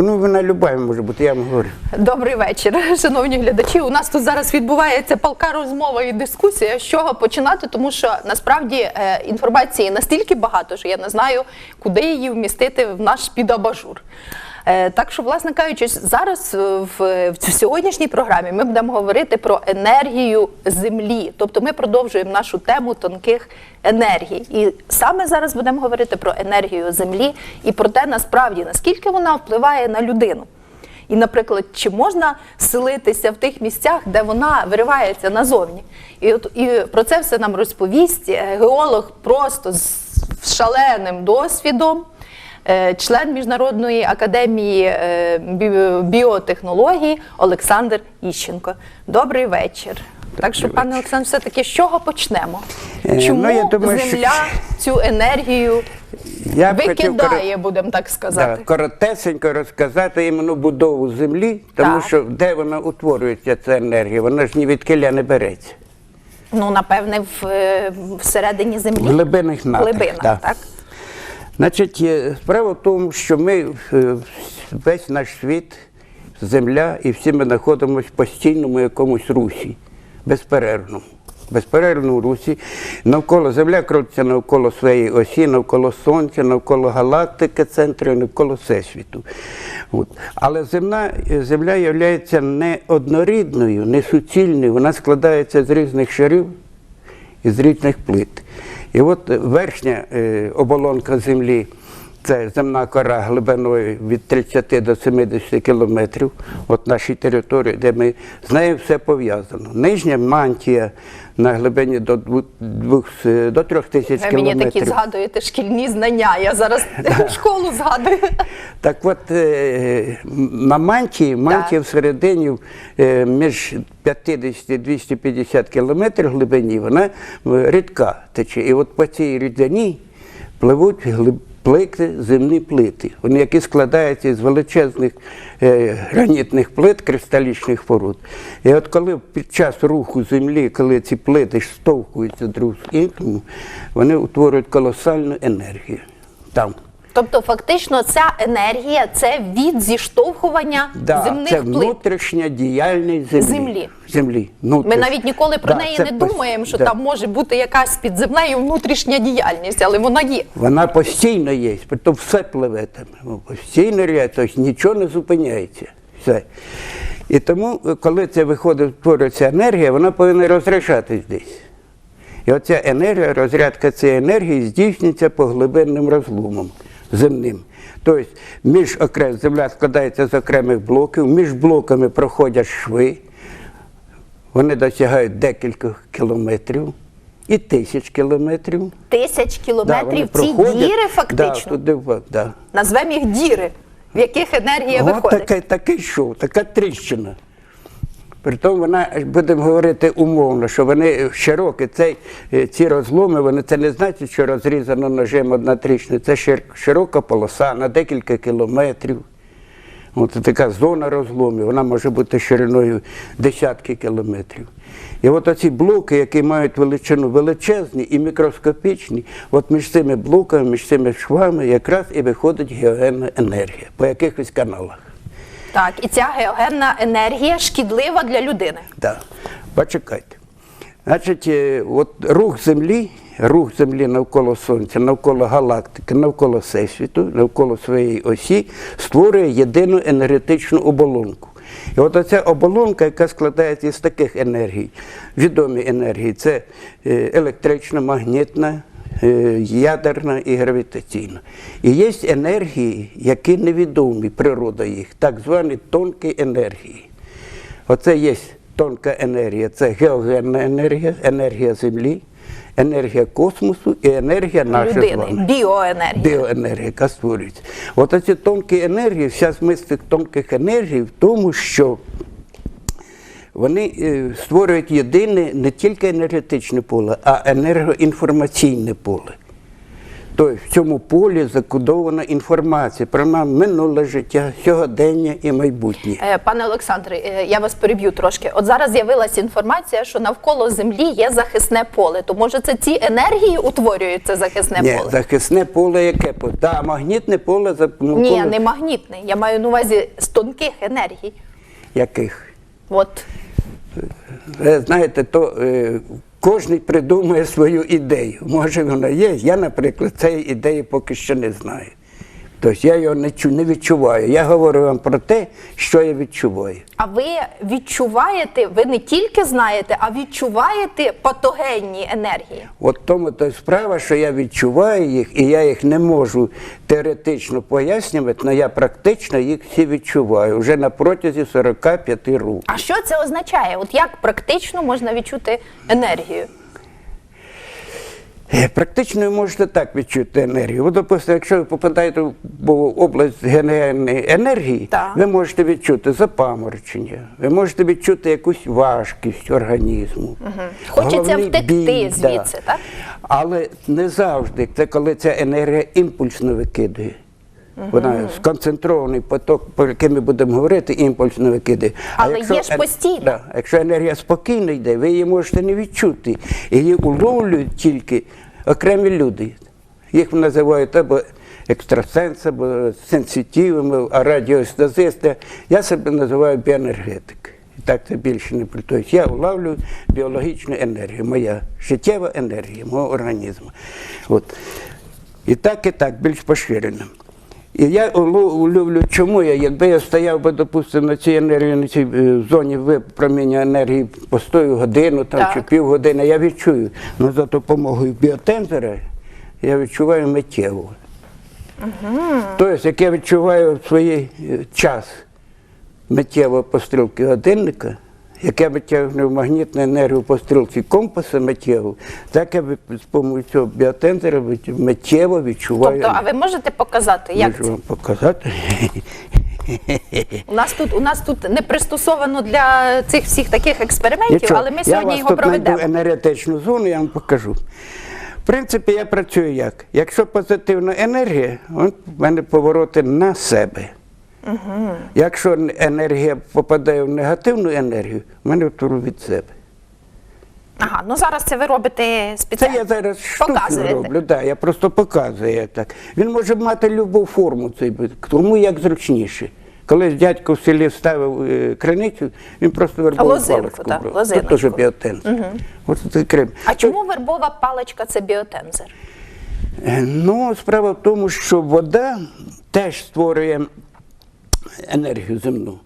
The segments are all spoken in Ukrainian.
Ну вона люба може бути, я вам говорю. Добрий вечір, шановні глядачі. У нас тут зараз відбувається палка розмова і дискусія. З чого починати, тому що насправді е, інформації настільки багато, що я не знаю, куди її вмістити в наш підабажур. Е, Так що, власне кажучи, зараз е, в, в сьогоднішній програмі ми будемо говорити про енергію землі. Тобто ми продовжуємо нашу тему тонких енергій. І саме зараз будемо говорити про енергію землі і про те, насправді наскільки вона впливає на людину. І, наприклад, чи можна селитися в тих місцях, де вона виривається назовні? І от і про це все нам розповість е, геолог просто з шаленим досвідом, член Міжнародної академії е, бі- біотехнологій Олександр Іщенко. Добрий вечір. Так що, пане Олександр, все-таки з чого почнемо? Е, Чому ну, я думаю, що- земля цю енергію Я б хотів викидає, будемо так Да, сказати? коротесенько розказати іменно будову землі, тому Так. що де вона утворюється, ця енергія, вона ж ні від киля не береться. Ну, напевне, в, е, всередині землі. В глибинних надрах, Глибинах, да. так. Значить, е, справа в тому, що ми е, весь наш світ, земля, і всі ми знаходимося в постійному якомусь русі, безперервному. Безперервному русі. Навколо земля крутиться навколо своєї осі, навколо Сонця, навколо галактики, центру, навколо Всесвіту. От. Але земна, земля є не однорідною, не суцільною, вона складається з різних шарів із різних плит. І от верхня е, оболонка землі це земна кора глибиною від 30 до 70 кілометрів. От нашій території, де ми з нею все пов'язано. Нижня мантія на глибині до, двох, е, до 3 тисяч Ви мені такі згадуєте шкільні знання. Я зараз школу згадую. Так от е, на мантії, мантія всередині е, між 50 і 250 кілометрів глибині, вона рідка тече. І от по цій рідині пливуть глиб- плити, земні плити, вони які складаються з величезних е, гранітних плит, кристалічних поруд. І от коли під час руху землі, коли ці плити штовхуються друг з іншим, вони утворюють колосальну енергію там. Тобто, фактично, ця енергія це від зіштовхування Да, земних це плит. внутрішня діяльність землі. Землі. землі. Ми навіть ніколи про Да, неї не думаємо, що да. там може бути якась під землею внутрішня діяльність, але вона є. Вона постійно є, то все пливе там. Ну, Постійно ряд, тобто нічого не зупиняється. Все. І тому, коли це виходить, твориться енергія, вона повинна розряджатись десь. І оця енергія, розрядка цієї енергії здійснюється по глибинним розломам земним. Тобто між окрем, земля складається з окремих блоків, між блоками проходять шви, вони досягають декількох кілометрів і тисяч кілометрів. Тисяч Да, кілометрів ці проходять. діри Да, фактично. туди, да. Назвемо їх діри, в яких енергія От виходить. таке, такий шов, така тріщина. Притом вона, будемо говорити умовно, що вони широкі, цей, е, ці розломи, вони це не значить, що розрізано ножем одна тріщина. Це широка полоса на декілька кілометрів. От така зона розломів, вона може бути шириною десятки кілометрів. І от оці блоки, які мають величину величезні і мікроскопічні, от між цими блоками, між цими швами якраз і виходить геогенна енергія по якихось каналах. Так, і ця геогенна енергія шкідлива для людини. Да. Почекайте. Значить, е, от рух Землі, рух Землі навколо Сонця, навколо галактики, навколо Всесвіту, навколо своєї осі створює єдину енергетичну оболонку. І от оця оболонка, яка складається із таких енергій, відомі енергії, це е, електрична, магнітна, ядерна і гравітаційна. І є енергії, які невідомі, природа їх, так звані тонкі енергії. Оце є тонка енергія, це геогенна енергія, енергія Землі, енергія космосу і енергія наша з вами. біоенергія. Біоенергія, яка створюється. От тонкі енергії, вся цих тонких енергій в тому, що вони е, створюють єдине не тільки енергетичне поле, а енергоінформаційне поле. Тобто в цьому полі закодована інформація про нам минуле життя, сьогодення і майбутнє. Е, Пане Олександре, е, я вас переб'ю трошки. От зараз з'явилася інформація, що навколо землі є захисне поле. То може це ці енергії утворюють це захисне Ні, поле? захисне поле яке? по- Та, магнітне поле ну, Ні, не магнітне. Я маю на увазі з тонких енергій. яких? От знаєте, то е, кожен придумує свою ідею. Може вона є. Я, наприклад, цієї ідеї поки що не знаю. Тобто я його не, чу, не відчуваю. Я говорю вам про те, що я відчуваю. А ви відчуваєте, ви не тільки знаєте, а відчуваєте патогенні енергії. От тому то справа, що я відчуваю їх, і я їх не можу теоретично пояснювати, але я практично їх всі відчуваю вже на протязі 45 років. А що це означає? От як практично можна відчути енергію? Е, Практично ви можете так відчути енергію. От, допустимо, якщо ви попадаєте в область генеральної енергії, Так. ви можете відчути запаморочення, ви можете відчути якусь важкість організму. Хочеться головний втекти біль, звідси, так? Але не завжди. Це коли ця енергія імпульсно викидує. Вона сконцентрований поток, про який ми будемо говорити, імпульсно викидає. Але є ж постійно. Да, якщо енергія спокійно йде, ви її можете не відчути. Її уловлюють тільки окремі люди. Їх називають або екстрасенси, або сенситивами, а радіостазисти. Я себе називаю біоенергетик. І так це більше не при Тобто я улавлюю біологічну енергію, моя життєва енергія мого організму. От. І так, і так, більш поширено. І я улюблю, чому я, якби я стояв би, допустимо, на цій енергії, на цій е, зоні випроміння енергії постою годину там, Так. чи півгодини, я відчую. Ну за допомогою біотензора я відчуваю миттєво. Тобто, як я відчуваю свій е, час миттєво по стрілці годинника, як я витягну магнітну енергію по стрілці компаса миттєво, так я з допомогою цього біотензора миттєво відчуваю. Тобто, а ви можете показати, як Можу це? вам показати. У нас тут у нас тут не пристосовано для цих всіх таких експериментів, Нічого, але ми я сьогодні вас його тут знайду проведемо. енергетичну зону, я вам покажу. В принципі, я працюю як? Якщо позитивна енергія, в мене повороти на себе. Якщо енергія попадає в негативну енергію, в мене втору від себе. Ага, ну зараз це ви робите Це я зараз Показуєте. роблю, да, я просто показую так. Він може мати любу форму, цей тому як зручніше. Колись дядько в селі ставив е, криницю, він просто вербову Лозинку, паличку. Це теж біотенз. От це крем. А чому вербова паличка це біотензор? Е, Ну, справа в тому, що вода теж створює енергію земну.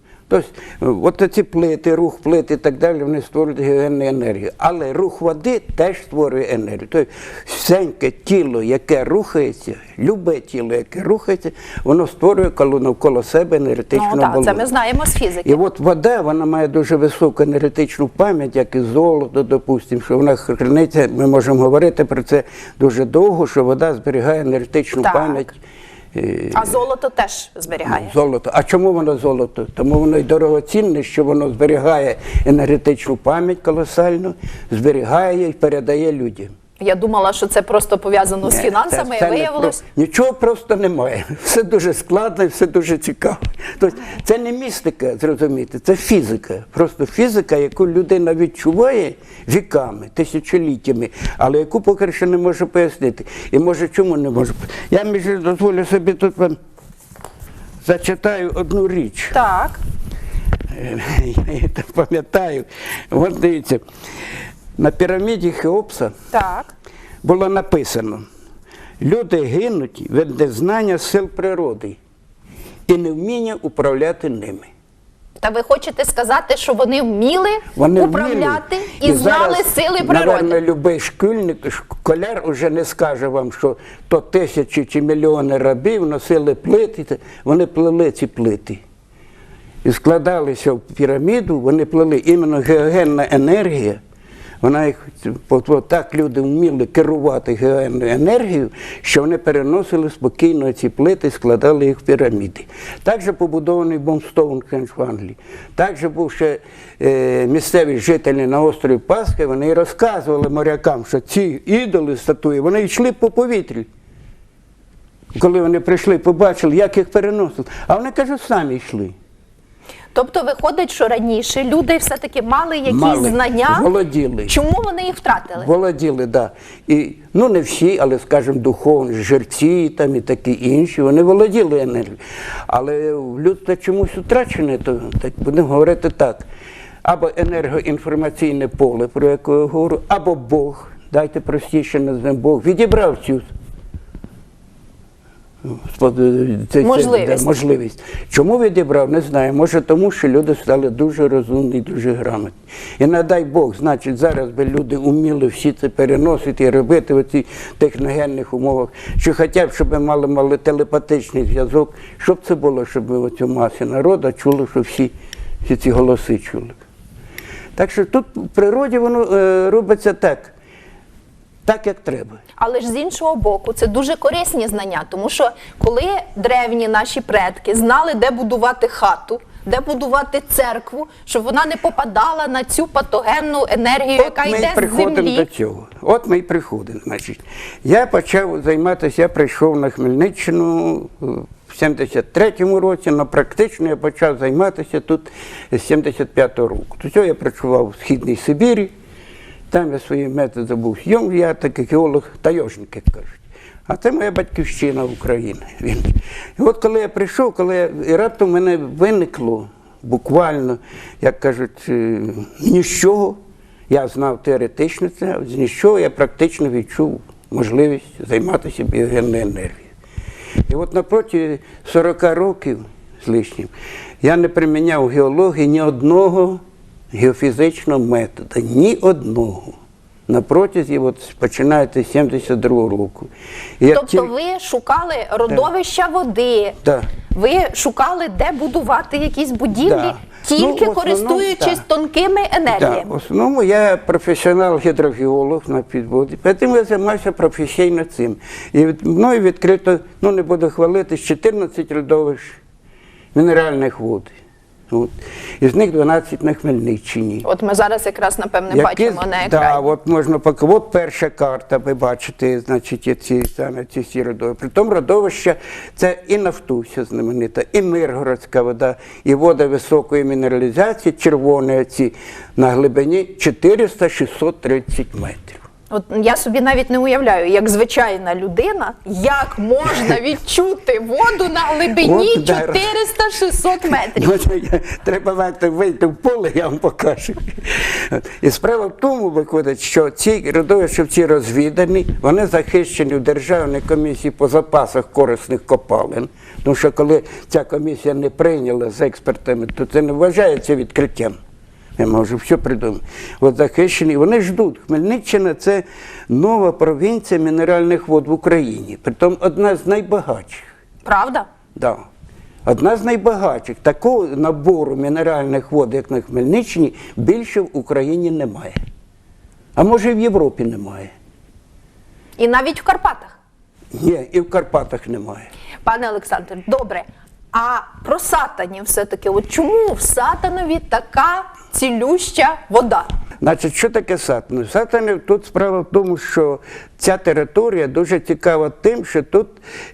Тобто, ці плити, рух плит і так далі, вони створюють генеральну енергію. Але рух води теж створює енергію. Тобто, всеньке тіло, яке рухається, любе тіло, яке рухається, воно створює коло навколо себе енергетичну Ну так, це ми знаємо з фізики. І от вода, вона має дуже високу енергетичну пам'ять, як і золото, допустимо, що вона храниться, ми можемо говорити про це дуже довго, що вода зберігає енергетичну пам'ять. А золото теж зберігає. Золото. А чому воно золото? Тому воно й дорогоцінне, що воно зберігає енергетичну пам'ять колосальну, зберігає і передає людям. Я думала, що це просто пов'язано з фінансами, це- це а не виявилось. про- Нічого просто немає. Все дуже складно і все дуже цікаво. Тобто це не містика, зрозумієте, це фізика. Просто фізика, яку людина відчуває віками, тисячоліттями, але яку поки що не може пояснити. І може чому не може пояснити. Я між дозволю собі тут вам зачитаю одну річ. Так. Я її пам'ятаю. От дивіться, на піраміді Хеопса Так. було написано: люди гинуть від незнання сил природи і невміння управляти ними. Та ви хочете сказати, що вони вміли Вони управляти вміли. і, знали зараз, сили природи? любий шкільник, школяр уже не скаже вам, що то тисячі чи мільйони рабів носили плити, вони плели ці плити. І складалися в піраміду, вони плели іменно геогенна енергія. Вона їх так люди вміли керувати геогенною енергією, що вони переносили спокійно ці плити складали їх в піраміди. Також побудований Бомстоунхендж в Англії. Також був ще е, місцеві жителі на острові Пасхи, вони розказували морякам, що ці ідоли статуї, вони йшли по повітрі. коли вони прийшли, побачили, як їх переносили. А вони кажуть, самі йшли. Тобто виходить, що раніше люди все-таки мали якісь Мали, знання. володіли. Чому вони їх втратили? Володіли, да. І, ну не всі, але, скажімо, духовні, жерці там і такі інші, вони володіли енергією. Але в людстві чомусь втрачене, то так будемо говорити так. Або енергоінформаційне поле, про яке я говорю, або Бог, дайте простіше назвемо Бог, відібрав цю спод- це- це- да, можливість. Чому відібрав, не знаю. Може тому, що люди стали дуже розумні, дуже грамотні. І надай Бог, значить, зараз би люди вміли всі це переносити і робити в цих техногенних умовах, що хоча б, щоб ми мали, мали телепатичний зв'язок, щоб це було, щоб ми оцю масі народу чули, що всі, всі ці голоси чули. Так що тут в природі воно е, робиться так, так як треба. Але ж з іншого боку, це дуже корисні знання, тому що коли древні наші предки знали, де будувати хату, де будувати церкву, щоб вона не попадала на цю патогенну енергію, яка От ми йде з приходимо землі. до цього. От ми й приходимо. Значить. Я почав займатися, я прийшов на Хмельниччину е, в 73-му році, але практично я почав займатися тут з 75-го року. До цього я працював в Східній Сибірі, там я свої методи був зйом, я такий геолог тайожник, як кажуть. А це моя батьківщина України. І от коли я прийшов, коли я, і раптом мене виникло буквально, як кажуть, е, ні з чого. Я знав теоретично це, з нічого я практично відчув можливість займатися біогенною енергією. І от напроти 40 років з лишнім я не приміняв геології ні одного геофізичного методу, ні одного. На протязі, от починаєте з 72 року. Як Тобто тільки- ви шукали родовища води, Да. ви шукали, де будувати якісь будівлі, Да. тільки Ну, користуючись да. тонкими енергіями. в основному я професіонал гідрогеолог на підводі, тому я займаюся професійно цим. І від- мною відкрито, ну не буду хвалитись, 14 родовищ мінеральних вод. От. Із них 12 на Хмельниччині. От ми зараз якраз напевне Які- бачимо на Да, от можна поки. От перша карта, ви бачите, значить, ці саме ці всі родовища. Притом родовища це і Нафтуся знаменита, і Миргородська вода, і вода високої мінералізації, червоні ці на глибині 400-630 метрів. От я собі навіть не уявляю, як звичайна людина, як можна відчути воду на глибині От, да. 400-600 метрів. Треба вийти, вийти в поле, я вам покажу. І справа в тому виходить, що ці родовища всі розвідані, вони захищені в Державній комісії по запасах корисних копалин. Тому що коли ця комісія не прийняла з експертами, то це не вважається відкриттям. Я можу все придумати. От захищені, вони ждуть. Хмельниччина це нова провінція мінеральних вод в Україні. Притом одна з найбагатших. Правда? Да. Одна з найбагатших. Такого набору мінеральних вод, як на Хмельниччині, більше в Україні немає. А може і в Європі немає. І навіть в Карпатах. Ні, і в Карпатах немає. Пане Олександр, добре. А про сатанів все-таки, от чому в сатанові така цілюща вода? Значить, що таке сатани? Сатани тут справа в тому, що ця територія дуже цікава тим, що тут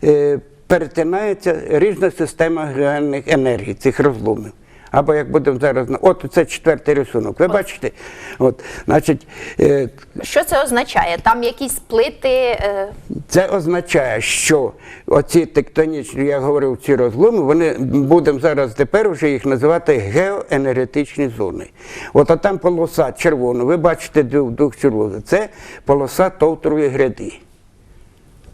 е, перетинається різна система геальних енергій, цих розломів. Або як будемо зараз от це четвертий рисунок. Ви бачите? От, значить, е, Що це означає? Там якісь плити. Е, Це означає, що оці тектонічні, я говорив, ці розломи, вони будемо зараз тепер вже їх називати геоенергетичні зони. От а там полоса червона, ви бачите дух, червоний. Це полоса товтрової гряди.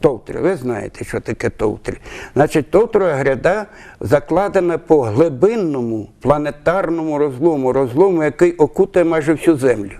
Товтри, ви знаєте, що таке товтри. Значить, товтрова гряда закладена по глибинному планетарному розлому, розлому, який окутує майже всю землю.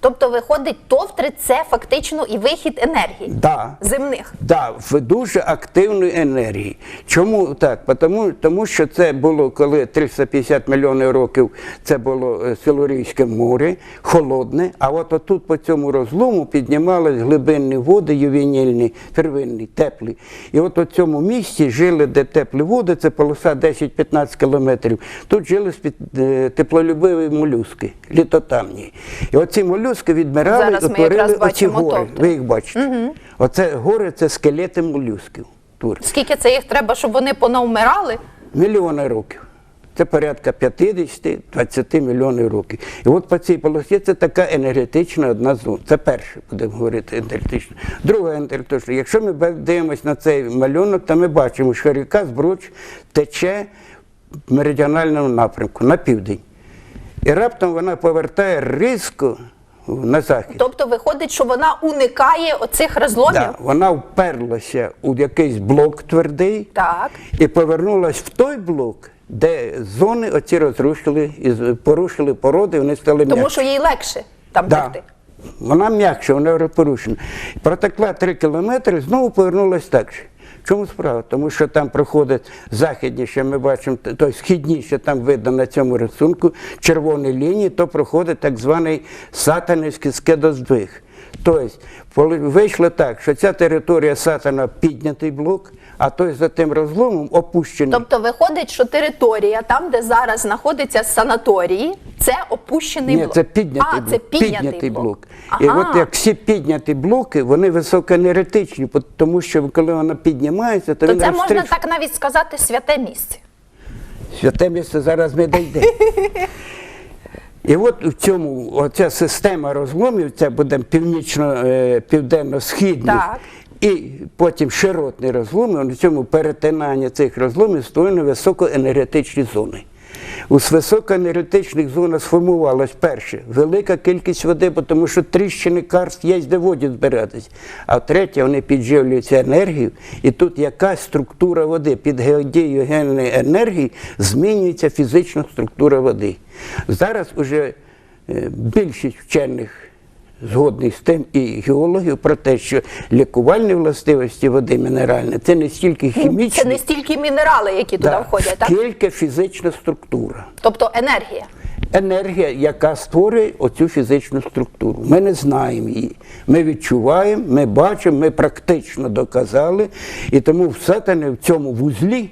Тобто, виходить, товтри це фактично і вихід енергії Да. земних. Да, в дуже активної енергії. Чому так? Тому, тому що це було, коли 350 мільйонів років це було е, Силурійське море, холодне, а от отут по цьому розлому піднімались глибинні води, ювенільні, первинні, теплі. І от у цьому місці жили, де теплі води, це полоса 10-15 кілометрів. Тут жили е, теплолюбиві молюски, літотамні. І оці молюски відмирали Зараз і утворили оці гори. Ви їх бачите. Оце гори це скелети молюсків. Скільки це їх треба, щоб вони понавмирали? Мільйони років. Це порядка 50-20 мільйонів років. І от по цій полосі це така енергетична одна зона. Це перше, будемо говорити, енергетична. Друга енергетична. Якщо ми дивимося на цей малюнок, то ми бачимо, що ріка Збруч тече в меридіональному напрямку на південь. І раптом вона повертає різко на захід. Тобто виходить, що вона уникає оцих розломів? Да, вона вперлася у якийсь блок твердий Так. і повернулась в той блок, де зони оці розрушили і порушили породи, вони стали Тому що їй легше там Да. текти. Вона м'якша, вона порушена. Протекла 3 кілометри, знову повернулась так же. Чому справа? Тому що там проходить західніше, ми бачимо, то східніше, там видно на цьому рисунку червоні лінії, то проходить так званий сатанівський скедоздвиг. Тобто вийшло так, що ця територія сатана піднятий блок, а той за тим розломом опущений. Тобто виходить, що територія, там, де зараз знаходиться санаторії, це опущений Ні, блок. це піднятий а, блок. це піднятий, блок. І Ага. от як всі підняті блоки, вони високоенергетичні, тому що коли вона піднімається, то, То він це можна розтриш- так навіть сказати святе місце. Святе місце зараз ми дійдемо. І от в цьому оця система розломів, це буде північно-південно-східний, Так. І потім широтний розлом, в цьому перетинанні цих розломів створені високоенергетичні зони. У високоенергетичних зонах сформувалась перше велика кількість води, тому що тріщини карст є де воді збиратись. А третє, вони підживлюються енергією, і тут якась структура води під геодією генної енергії змінюється фізична структура води. Зараз уже е, більшість вчених згодний з тим і геологів про те, що лікувальні властивості води мінеральні це не стільки хімічні, Це не стільки мінерали, які туди да, входять, так? скільки фізична структура. Тобто енергія. Енергія, яка створює оцю фізичну структуру. Ми не знаємо її. Ми відчуваємо, ми бачимо, ми практично доказали. І тому в Сатані в цьому вузлі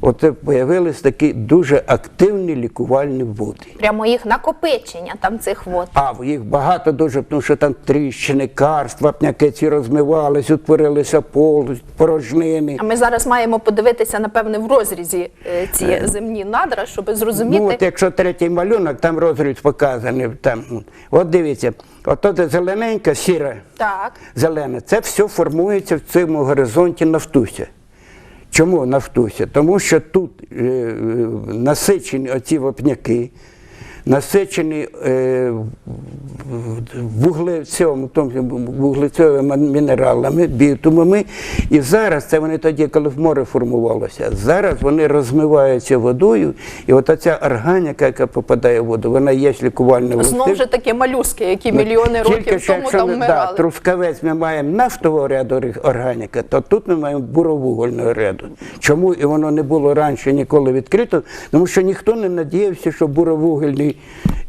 оце появились такі дуже активні лікувальні води. Прямо їх накопичення там цих вод. А їх багато дуже, тому що там тріщини, карст, вапняки ці розмивались, утворилися полость, порожнини. А ми зараз маємо подивитися, напевне, в розрізі е, ці земні надра, щоб зрозуміти. Ну, от якщо третій малюнок, там розріз показаний. Там. От дивіться, де зелененька, сіра, Так. зелена, це все формується в цьому горизонті Нафтуся. Чому Нафтуся? Тому що тут е, е, насичені оці вапняки, насичені е, тому, вуглецьовими мінералами, бітумами. І зараз це вони тоді, коли в море формувалося, зараз вони розмиваються водою, і от органіка, яка попадає в воду, вона є лікувальна Знову ж таки малюски, які мільйони років тому якщо там ми, да, трускавець ми маємо нафтового ряду органіка, то тут ми маємо буровугольного ряду. Чому і воно не було раніше ніколи відкрито? Тому що ніхто не надіявся, що буровугольний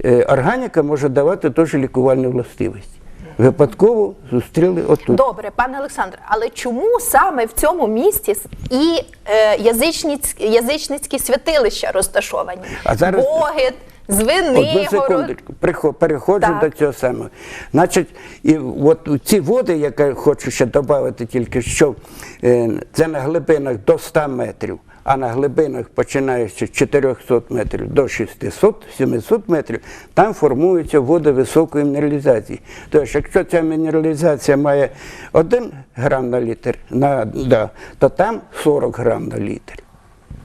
е, органіка може давати теж лікувальні властивості. Випадково зустріли отут. Добре, пане Олександре, але чому саме в цьому місті і е, язичницькі, язичницькі святилища розташовані? А зараз- Богит, Одну секундочку, переходжу Так. до цього самого. Значить, і от ці води, які хочу ще додати тільки що, е, це на глибинах до 100 метрів, а на глибинах, починаючи з 400 метрів до 600-700 метрів, там формуються води високої мінералізації. Тобто, якщо ця мінералізація має 1 грам на літр, на, да, то там 40 грам на літр.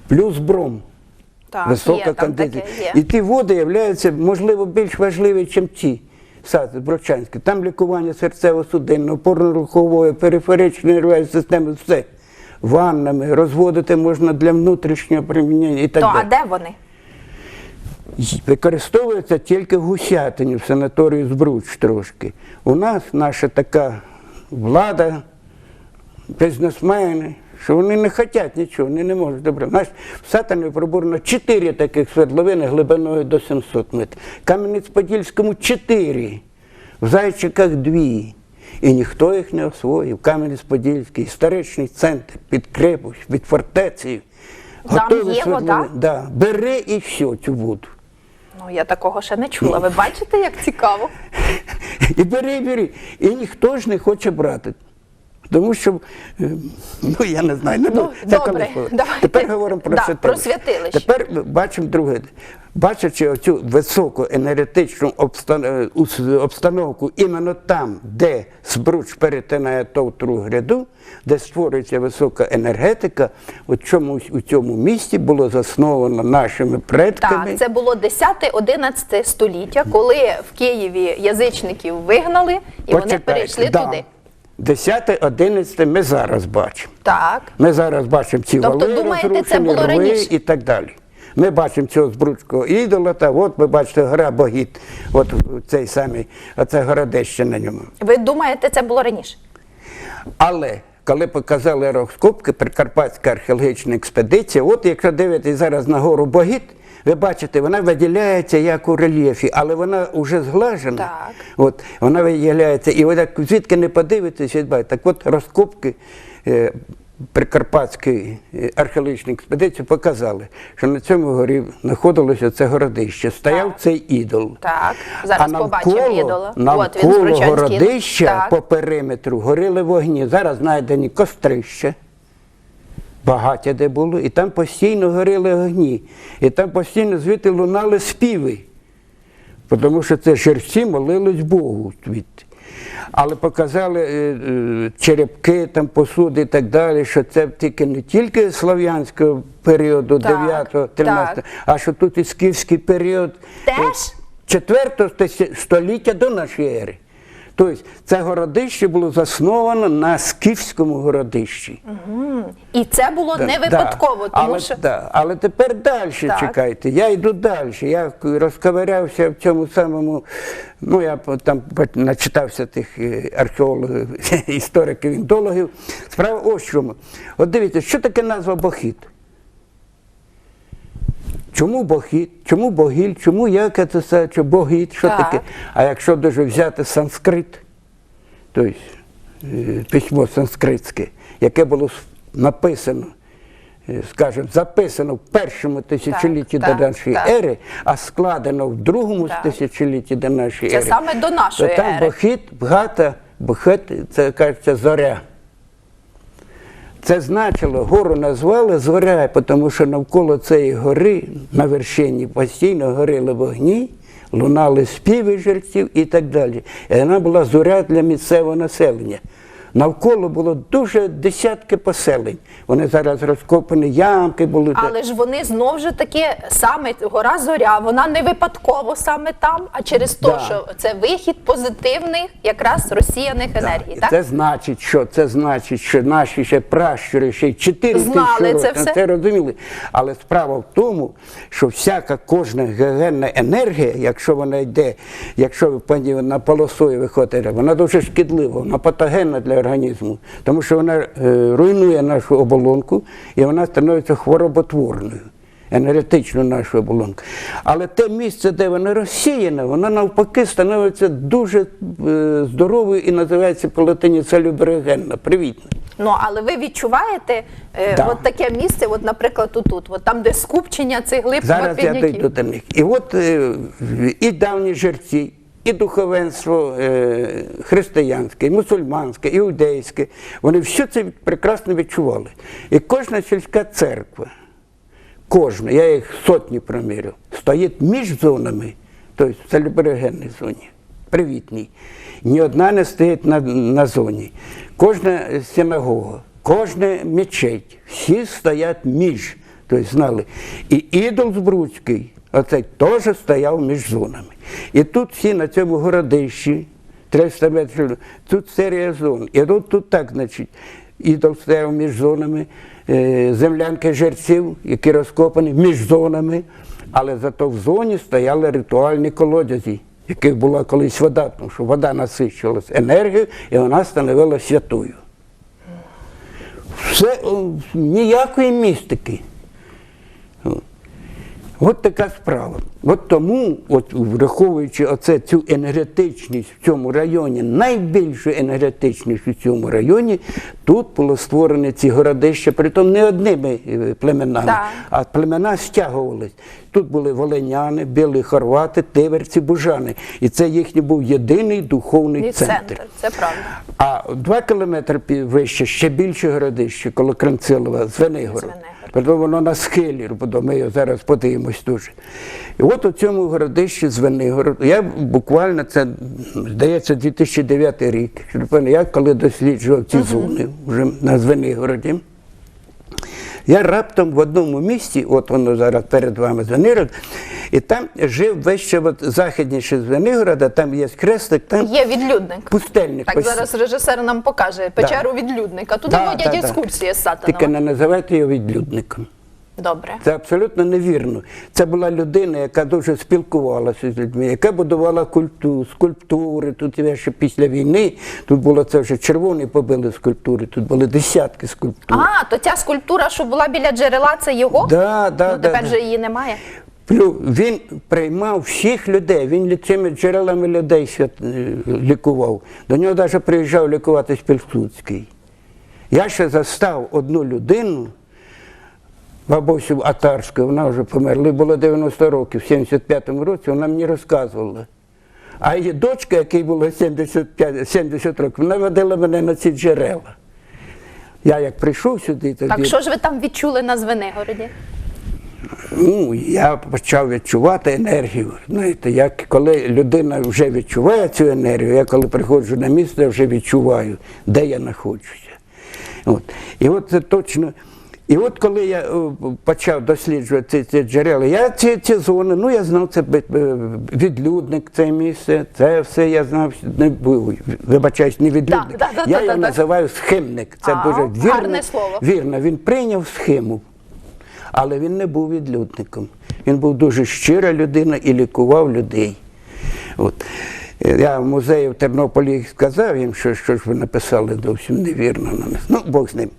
Плюс бром. Так, Висока є, там кондиція. таке є. І ті води являються, можливо, більш важливі, ніж ці сади Брочанські. Там лікування серцево-судинного, опорно-рухової, периферичної нервової системи, все. Ваннами розводити можна для внутрішнього примінення і так То а де вони? Використовується тільки в Гусятині, в санаторії Збруч трошки. У нас наша така влада, бізнесмени, що вони не хочуть нічого, вони не можуть добре. Наш в Сатані пробурено 4 таких свердловини глибиною до 700 метрів. Кам'янець-Подільському 4, в Зайчиках 2. І ніхто їх не освоїв. Кам'янець-Подільський, історичний центр під крепость, під фортецею. Там є вода? Да. Бери і все, цю воду. Ну я такого ще не чула. Ви бачите, як цікаво? І бери, бери. І ніхто ж не хоче брати. Тому що, е, ну я не знаю, не Ну. Це добре, давайте. Тепер говоримо про Да, святилище. про святилище. Тепер бачимо друге. Бачачи оцю високу енергетичну е, обстановку іменно там, де Збруч перетинає товтру гряду, де створюється висока енергетика, от чомусь у цьому місті було засновано нашими предками. Так, це було 10-11 століття, коли в Києві язичників вигнали і вони перейшли да. туди. 10, 11 ми зараз бачимо. Так. Ми зараз бачимо ці Тобто, вали думаєте, це було рви раніше? і так далі. Ми бачимо цього збручкого ідола, та от ви бачите гора Богіт, от цей самий, оце городище на ньому. Ви думаєте, це було раніше? Але коли показали розкопки, Прикарпатська археологічна експедиція, от якщо дивитесь зараз на гору Богіт, ви бачите, вона виділяється як у рельєфі, але вона вже зглажена. Так. От, вона виділяється. І ви так звідки не подивитесь, так от розкопки е, Прикарпатської е, археологічної експедиції показали, що на цьому горі знаходилося це городище. Стояв Так. цей ідол. Так, зараз а побачимо навколо, ідола. От він, Навколо городища Так. по периметру горіли вогні. Зараз знайдені кострища. Багаття де було, і там постійно горіли огні. І там постійно звідти лунали співи. Тому що це жерці молились Богу звідти. Але показали е, е, черепки, там, посуди і так далі, що це тільки не тільки слав'янського періоду, Так, 9 13 так. а що тут і скіфський період. Теж? е, 4 століття до нашої ери. Тобто це городище було засновано на скіфському городищі. І це було не випадково, да. тому але, що да, але тепер далі Так. чекайте. Я йду далі. Я розковирявся в цьому самому. Ну, я там начитався тих е, археологів, істориків, індологів. Справа ось чому. От дивіться, що таке назва Бохід? Чому Бохід? Чому Богіль? Чому як це все? Чи Богід? Що Так. таке? А якщо дуже взяти санскрит, тобто письмо санскритське, яке було написано, е, скажімо, записано в першому тисячолітті так, до нашої так. ери, а складено в другому Так. тисячолітті до нашої Це ери. саме до нашої то там ери. Бохід, багата, бохет, це кажеться зоря. Це значило, гору назвали зоря, тому що навколо цієї гори на вершині постійно горіли вогні, лунали співи жерців і так далі. І вона була зоря для місцевого населення. Навколо було дуже десятки поселень. Вони зараз розкопані, ямки були. Але ж вони знов же таки саме гора зоря, вона не випадково саме там, а через те, Да. що це вихід позитивних якраз розсіяних енергій. Так? Це значить, що це значить, що наші ще пращури ще й 4 тисячі це все. це розуміли. Але справа в тому, що всяка кожна генна енергія, якщо вона йде, якщо ви на полосою виходите, вона дуже шкідлива, вона патогенна для організму, тому що вона е, руйнує нашу оболонку і вона становиться хвороботворною. Енергетичну нашу оболонку. Але те місце, де вона розсіяна, воно навпаки становиться дуже е, здоровою і називається по латині целюберогенна, привітна. Ну але ви відчуваєте е, Да. от таке місце, от, наприклад, отут, от там, де скупчення цих глиб Зараз я дійду до них. І от е, і давні жерці, і духовенство е, християнське, і мусульманське, іудейське, вони все це прекрасно відчували. І кожна сільська церква, кожна, я їх сотні проміряв, стоїть між зонами, тобто в целеберогенній зоні, привітній. Ні одна не стоїть на, на зоні. Кожна синагога, кожна мечеть, всі стоять між, тобто знали. І ідол Збруцький, оцей теж стояв між зонами. І тут всі на цьому городищі, 300 метрів, тут серія зон. І тут, тут так, значить, ідол стояв між зонами, е, землянки жерців, які розкопані між зонами, але зато в зоні стояли ритуальні колодязі, яких була колись вода, тому що вода насичувалася енергією і вона становилася святою. Все, ніякої містики. От така справа. От тому, от враховуючи оце цю енергетичність в цьому районі, найбільшу енергетичність у цьому районі, тут було створені ці городища, притом не одними е, племенами, Так. а племена стягувались. Тут були волиняни, білі хорвати, тиверці, бужани. І це їхній був єдиний духовний І центр. центр, це правда. А два кілометри вище ще більше городище коло Кранцилова, Звенигород. Тобто воно на схилі, бо ми його зараз подивимось дуже. І от у цьому городищі Звенигород, я буквально це, здається, 2009 рік. Я коли досліджував ці зони вже на Звенигороді. Я раптом в одному місті, от воно зараз перед вами Звенигород, і там жив весь ще от західніше Звенигорода, там є хрестик, там Є відлюдник. пустельник. Так зараз режисер нам покаже печеру відлюдника. Туди Да, водять да, да. екскурсії з Тільки не називайте його відлюдником. Добре. Це абсолютно невірно. Це була людина, яка дуже спілкувалася з людьми, яка будувала культуру, скульптури. Тут я ще після війни, тут було це вже червоні побили скульптури, тут були десятки скульптур. А, то ця скульптура, що була біля джерела, це його? Да, да, ну, тепер да. же її немає. Він приймав всіх людей, він цими джерелами людей свят- е, лікував. До нього навіть приїжджав лікуватись Пілсудський. Я ще застав одну людину, бабусю Атарську, вона вже померла, їй було 90 років, в 75-му році, вона мені розказувала. А її дочка, якій було 75, 70 років, вона водила мене на ці джерела. Я як прийшов сюди, тоді Так що ж ви там відчули на Звенигороді? Ну, я почав відчувати енергію. Знаєте, як коли людина вже відчуває цю енергію, я коли приходжу на місце, я вже відчуваю, де я знаходжуся. От. І от це точно. І от коли я е, почав досліджувати ці, джерела, я ці, ці зони, ну я знав, це е, відлюдник, це місце, це все я знав, не був, вибачаюсь, не відлюдник. Да, да, я да, його да. називаю схимник. Це А, дуже вірно. гарне слово. Вірно, він прийняв схему, але він не був відлюдником. Він був дуже щира людина і лікував людей. От. Я в музеї в Тернополі сказав їм, що, що ж ви написали зовсім невірно на нас. Ну, Бог з ним.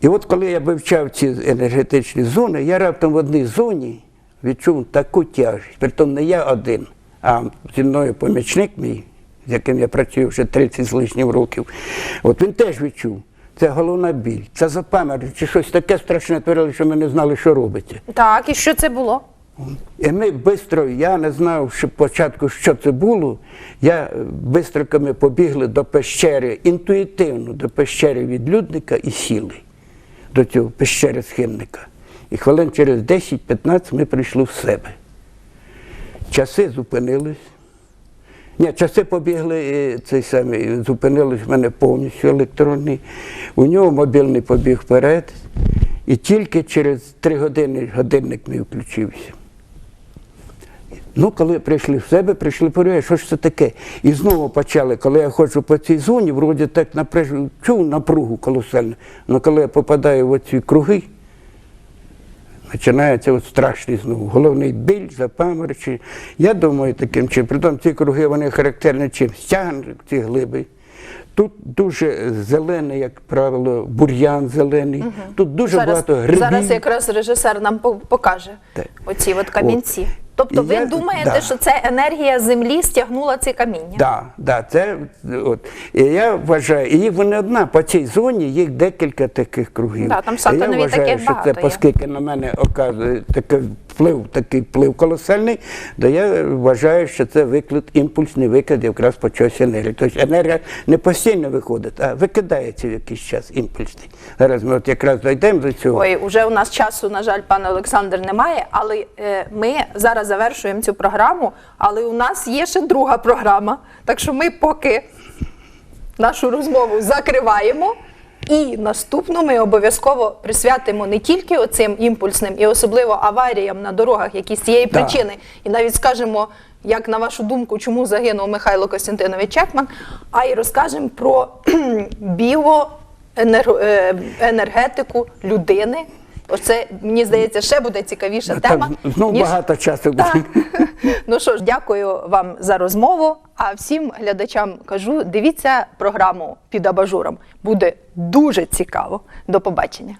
І от коли я вивчав ці енергетичні зони, я раптом в одній зоні відчув таку тяжість. Притом не я один, а зі мною помічник мій, з яким я працюю вже 30 з лишнім років. От він теж відчув. Це головна біль, це запам'ять, чи щось таке страшне творили, що ми не знали, що робиться. Так, і що це було? І ми швидко, я не знав що спочатку, що це було. Я швидко ми побігли до пещери, інтуїтивно до пещери відлюдника і сіли до цього пещери схимника. І хвилин через 10-15 ми прийшли в себе. Часи зупинились. Ні, часи побігли, цей самий, зупинились в мене повністю електронний. У нього мобільний побіг вперед, і тільки через три години годинник не включився. Ну, коли прийшли в себе, прийшли порядок, що ж це таке? І знову почали, коли я ходжу по цій зоні, вроді так напряжу, чув напругу колосальну. Але коли я попадаю в оці круги, починається от страшний знову. Головний біль, запаморочі. Я думаю, таким чином. Притом ці круги вони характерні чим? Стягнуть ці глиби. Тут дуже зелений, як правило, бур'ян зелений. Тут дуже багато грибів. зараз якраз режисер нам покаже Так. оці от камінці. Тобто ви Я- думаєте, да. що це енергія землі стягнула ці каміння? Да, да, це от. І я вважаю, і їх не одна по цій зоні, їх декілька таких кругів. Да, там І я вважаю, таких що це, є. оскільки на мене оказує такий вплив, такий вплив колосальний, то я вважаю, що це виклик, імпульсний викид якраз почався енергії. Тобто енергія не постійно виходить, а викидається в якийсь час імпульсний. Зараз ми от якраз дійдемо до цього. Ой, уже у нас часу, на жаль, пане Олександр, немає, але е, ми зараз завершуємо цю програму, але у нас є ще друга програма. Так що ми поки нашу розмову закриваємо. І наступну ми обов'язково присвятимо не тільки оцим імпульсним і особливо аваріям на дорогах, які з цієї Да. причини, і навіть скажемо, як на вашу думку, чому загинув Михайло Костянтинович Чекман, а й розкажемо про біоенергетику людини. Оце, мені здається, ще буде цікавіша тема. Ну ніж- багато часу Так. Ну що ж, дякую вам за розмову. А всім глядачам кажу: дивіться програму під абажуром. Буде дуже цікаво. До побачення.